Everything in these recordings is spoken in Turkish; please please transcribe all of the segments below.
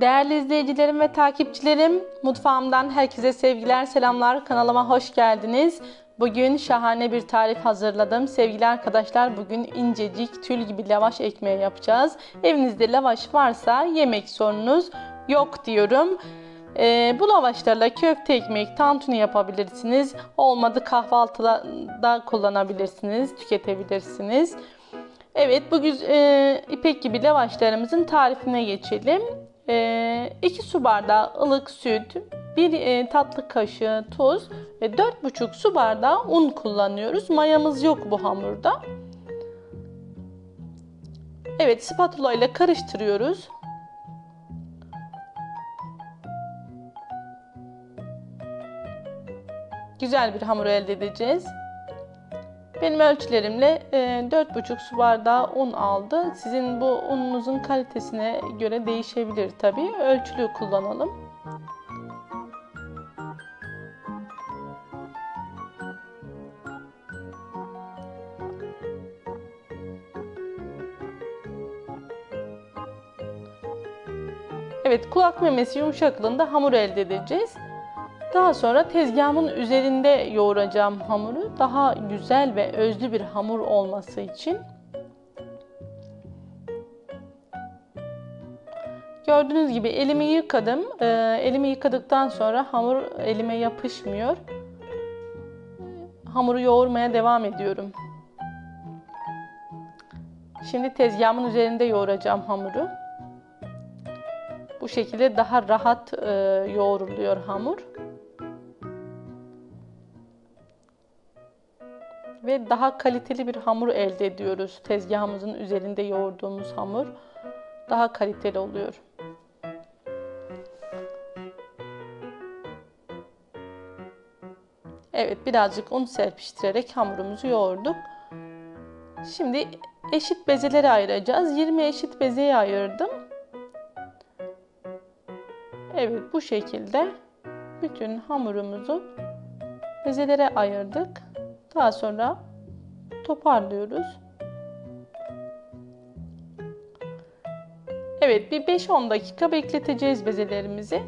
Değerli izleyicilerim ve takipçilerim, mutfağımdan herkese sevgiler, selamlar. Kanalıma hoş geldiniz. Bugün şahane bir tarif hazırladım. Sevgili arkadaşlar, bugün incecik, tül gibi lavaş ekmeği yapacağız. Evinizde lavaş varsa yemek sorunuz yok diyorum. Ee, bu lavaşlarla köfte ekmek, tantuni yapabilirsiniz. Olmadı kahvaltıda da kullanabilirsiniz, tüketebilirsiniz. Evet, bu güz- e, ipek gibi lavaşlarımızın tarifine geçelim. 2 su bardağı ılık süt, 1 tatlı kaşığı tuz ve 4,5 su bardağı un kullanıyoruz. Mayamız yok bu hamurda. Evet, spatula ile karıştırıyoruz. Güzel bir hamur elde edeceğiz. Benim ölçülerimle e, 4,5 su bardağı un aldı. Sizin bu ununuzun kalitesine göre değişebilir tabi. Ölçülü kullanalım. Evet kulak memesi yumuşaklığında hamur elde edeceğiz. Daha sonra tezgahımın üzerinde yoğuracağım hamuru. Daha güzel ve özlü bir hamur olması için. Gördüğünüz gibi elimi yıkadım. Ee, elimi yıkadıktan sonra hamur elime yapışmıyor. Hamuru yoğurmaya devam ediyorum. Şimdi tezgahımın üzerinde yoğuracağım hamuru. Bu şekilde daha rahat e, yoğruluyor hamur. Ve daha kaliteli bir hamur elde ediyoruz. Tezgahımızın üzerinde yoğurduğumuz hamur daha kaliteli oluyor. Evet birazcık un serpiştirerek hamurumuzu yoğurduk. Şimdi eşit bezelere ayıracağız. 20 eşit bezeye ayırdım. Evet bu şekilde bütün hamurumuzu bezelere ayırdık. Daha sonra toparlıyoruz. Evet bir 5-10 dakika bekleteceğiz bezelerimizi.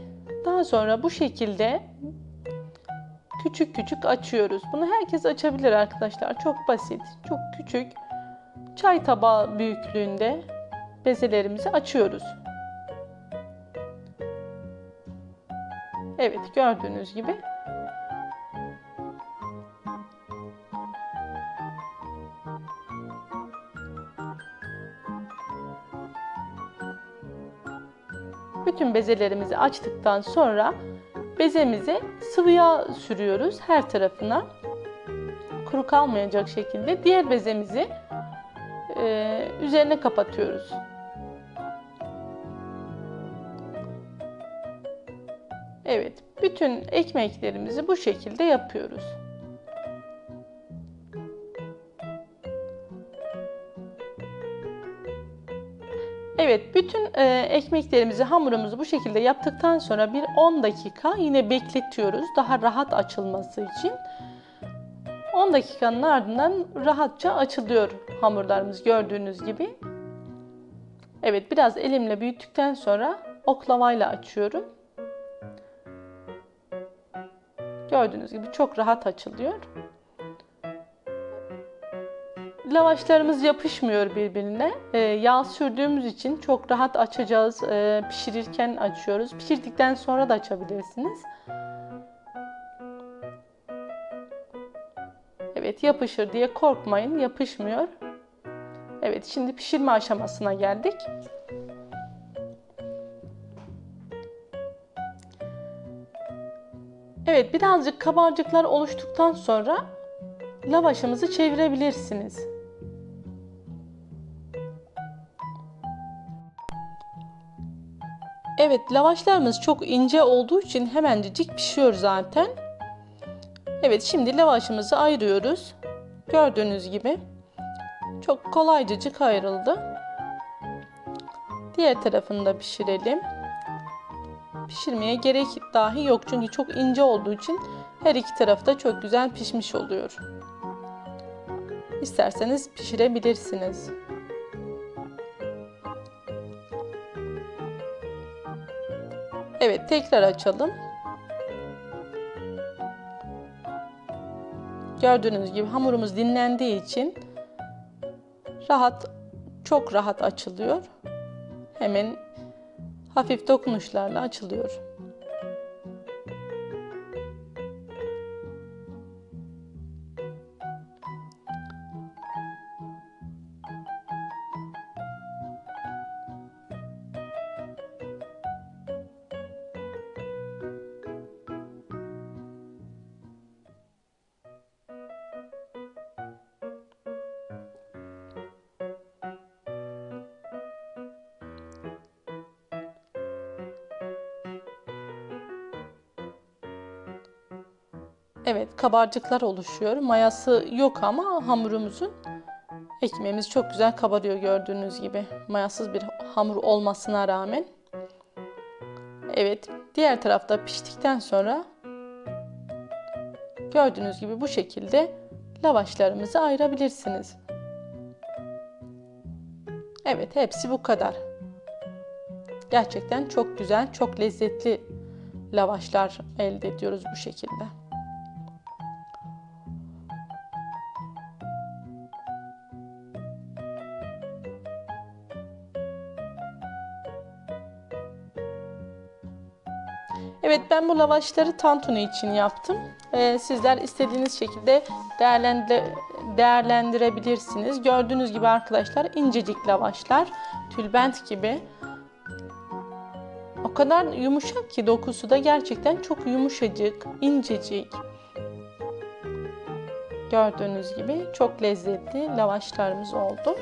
Daha sonra bu şekilde küçük küçük açıyoruz. Bunu herkes açabilir arkadaşlar. Çok basit, çok küçük. Çay tabağı büyüklüğünde bezelerimizi açıyoruz. Evet gördüğünüz gibi Bütün bezelerimizi açtıktan sonra bezemizi sıvı yağ sürüyoruz her tarafına. Kuru kalmayacak şekilde diğer bezemizi e, üzerine kapatıyoruz. Evet, bütün ekmeklerimizi bu şekilde yapıyoruz. Evet, bütün e, ekmeklerimizi, hamurumuzu bu şekilde yaptıktan sonra bir 10 dakika yine bekletiyoruz. Daha rahat açılması için. 10 dakikanın ardından rahatça açılıyor hamurlarımız gördüğünüz gibi. Evet, biraz elimle büyüttükten sonra oklavayla açıyorum. Gördüğünüz gibi çok rahat açılıyor. Lavaşlarımız yapışmıyor birbirine. Ee, yağ sürdüğümüz için çok rahat açacağız. Ee, pişirirken açıyoruz. Pişirdikten sonra da açabilirsiniz. Evet yapışır diye korkmayın. Yapışmıyor. Evet şimdi pişirme aşamasına geldik. Evet birazcık kabarcıklar oluştuktan sonra lavaşımızı çevirebilirsiniz. Evet lavaşlarımız çok ince olduğu için hemencik pişiyor zaten. Evet şimdi lavaşımızı ayırıyoruz. Gördüğünüz gibi çok kolaycacık ayrıldı. Diğer tarafını da pişirelim. Pişirmeye gerek dahi yok çünkü çok ince olduğu için her iki tarafta çok güzel pişmiş oluyor. İsterseniz pişirebilirsiniz. Evet tekrar açalım. Gördüğünüz gibi hamurumuz dinlendiği için rahat çok rahat açılıyor. Hemen hafif dokunuşlarla açılıyor. Evet kabarcıklar oluşuyor. Mayası yok ama hamurumuzun ekmeğimiz çok güzel kabarıyor gördüğünüz gibi. Mayasız bir hamur olmasına rağmen. Evet diğer tarafta piştikten sonra gördüğünüz gibi bu şekilde lavaşlarımızı ayırabilirsiniz. Evet hepsi bu kadar. Gerçekten çok güzel, çok lezzetli lavaşlar elde ediyoruz bu şekilde. Evet ben bu lavaşları tantuni için yaptım. Ee, sizler istediğiniz şekilde değerlendir değerlendirebilirsiniz. Gördüğünüz gibi arkadaşlar incecik lavaşlar, tülbent gibi. O kadar yumuşak ki dokusu da gerçekten çok yumuşacık, incecik. Gördüğünüz gibi çok lezzetli lavaşlarımız oldu.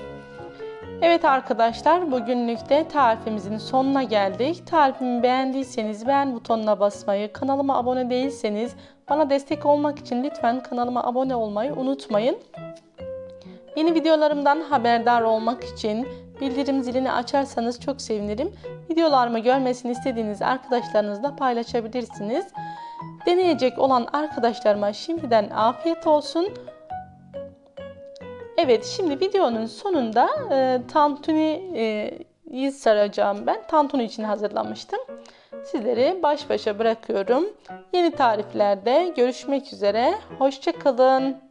Evet arkadaşlar bugünlük de tarifimizin sonuna geldik. Tarifimi beğendiyseniz beğen butonuna basmayı, kanalıma abone değilseniz bana destek olmak için lütfen kanalıma abone olmayı unutmayın. Yeni videolarımdan haberdar olmak için bildirim zilini açarsanız çok sevinirim. Videolarımı görmesini istediğiniz arkadaşlarınızla paylaşabilirsiniz. Deneyecek olan arkadaşlarıma şimdiden afiyet olsun. Evet şimdi videonun sonunda e, tantuniyi saracağım ben. Tantuni için hazırlamıştım. Sizleri baş başa bırakıyorum. Yeni tariflerde görüşmek üzere. Hoşçakalın.